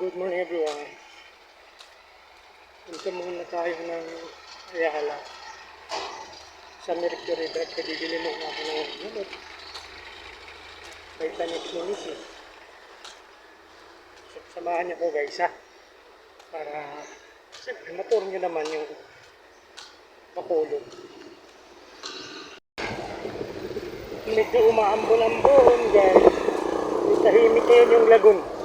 good morning everyone. Punta muna tayo ng Ayala. Sa Mercury dahil bibili muna ako ng gamot. Vitamin Clinic. So, samahan niyo ko guys ha. Para siyempre maturo niyo naman yung makulog. Medyo umaambon-ambon guys. Tahimik ngayon yung lagun.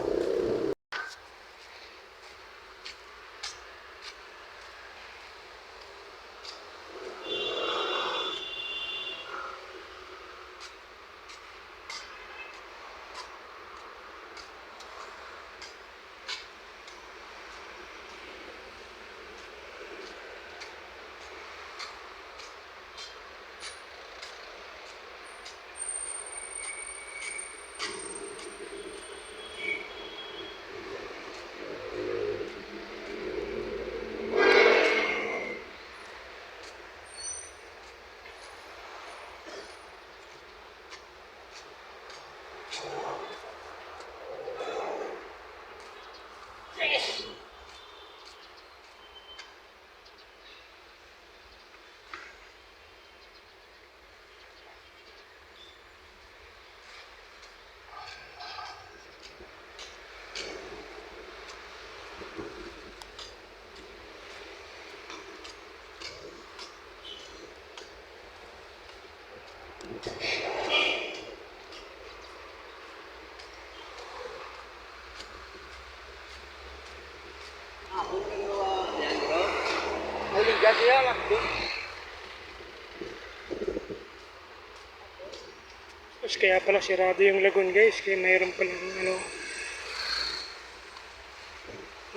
Tapos kaya pala sirado yung lagun guys. Kaya mayroon palang ano.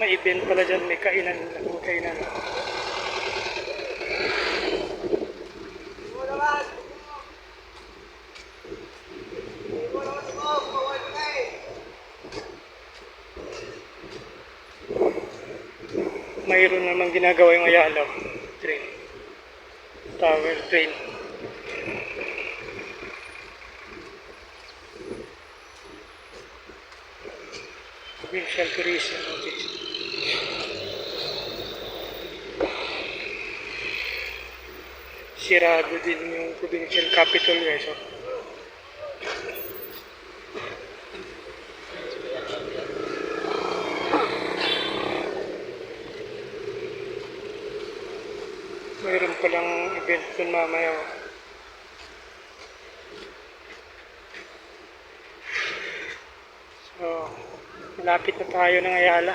May event pala dyan. May kainan. May kainan. Mayroon namang ginagawa yung Ayala. Train. Tower train. Provincial Tourism Office. Sirado din yung provincial capital guys. Oh. Mayroon palang event dun mamaya. oh. So, malapit na tayo ng Ayala.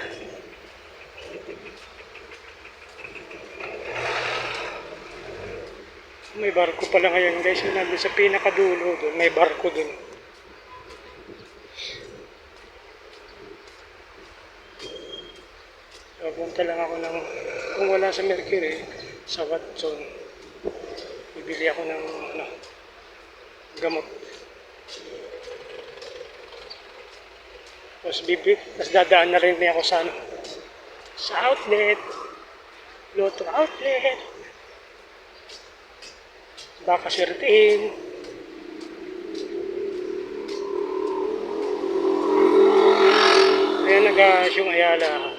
May barko pala ngayon guys. Nandun sa pinakadulo doon. May barko doon. So, punta lang ako ng... Kung wala sa Mercury, sa Watson, bibili ako ng ano, gamot. Tapos bibi, tapos dadaan na rin ako sa ano, sa outlet. Lotto outlet. Baka sirtiin. Ayan nag yung Ayala.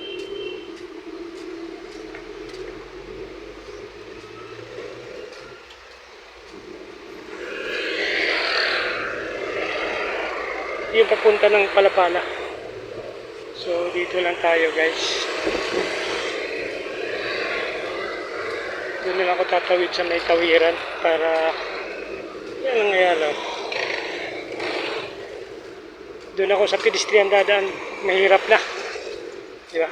Yung papunta ng Palapala. So dito lang tayo guys. Doon lang ako tatawid sa may tawiran para yan ang ayala. Doon ako sa pedestrian dadaan. Mahirap na. Di ba?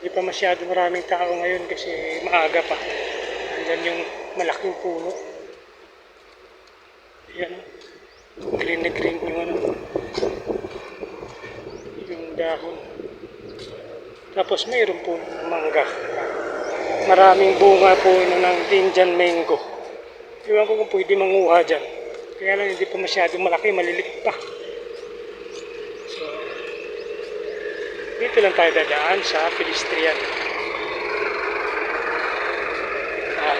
Hindi pa masyado maraming tao ngayon kasi maaga pa. Andyan yung malaking puno. Yan. Green na green yung ano. Yung dahon. Tapos mayroon po mangga. Maraming bunga po yun ng Indian mango. Iwan ko kung pwede manguha dyan. Kaya lang hindi pa masyado malaki, malilit pa. Dito lang tayo dadaan sa pedestrian. Ah,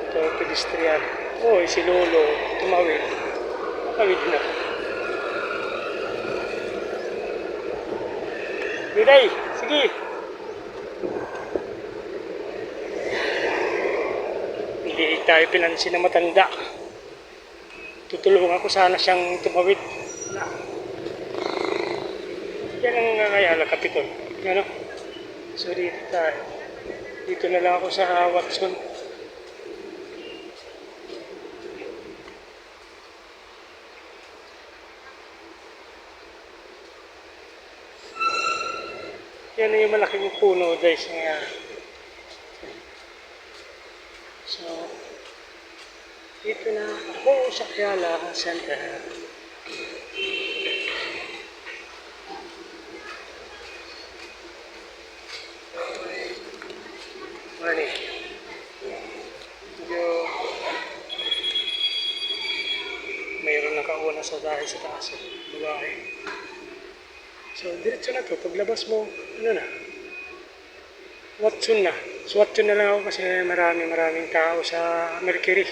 ito pedestrian. Uy, si Lolo, tumawid. Tawid na. Biday, sige. Hindi tayo pinansin na matanda. Tutulungan ko sana siyang tumawid. Na. Ang ngangayala, Kapiton. Ano? So dito tayo. Dito na lang ako sa Watson. Yan na yung malaking puno guys. Nga. So, dito na ako sa Kyala Center. Morning. Medyo mayroon na sa dahil sa taas. Babae. So, diretso na to. Paglabas mo, ano na? Watson na. So, Watson na lang ako kasi marami maraming tao sa Mercury.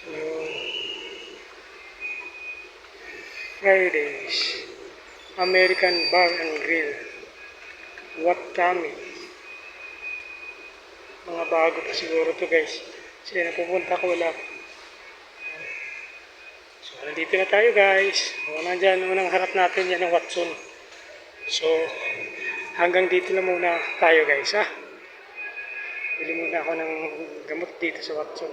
So, Fridays. American Bar and Grill. What Kami. Mga bago pa siguro to guys. Kasi napupunta ko wala. So, nandito na tayo guys. O, nandyan, unang harap natin yan ang Watson. So, hanggang dito na muna tayo guys ha. Bili muna ako ng gamot dito sa Watson.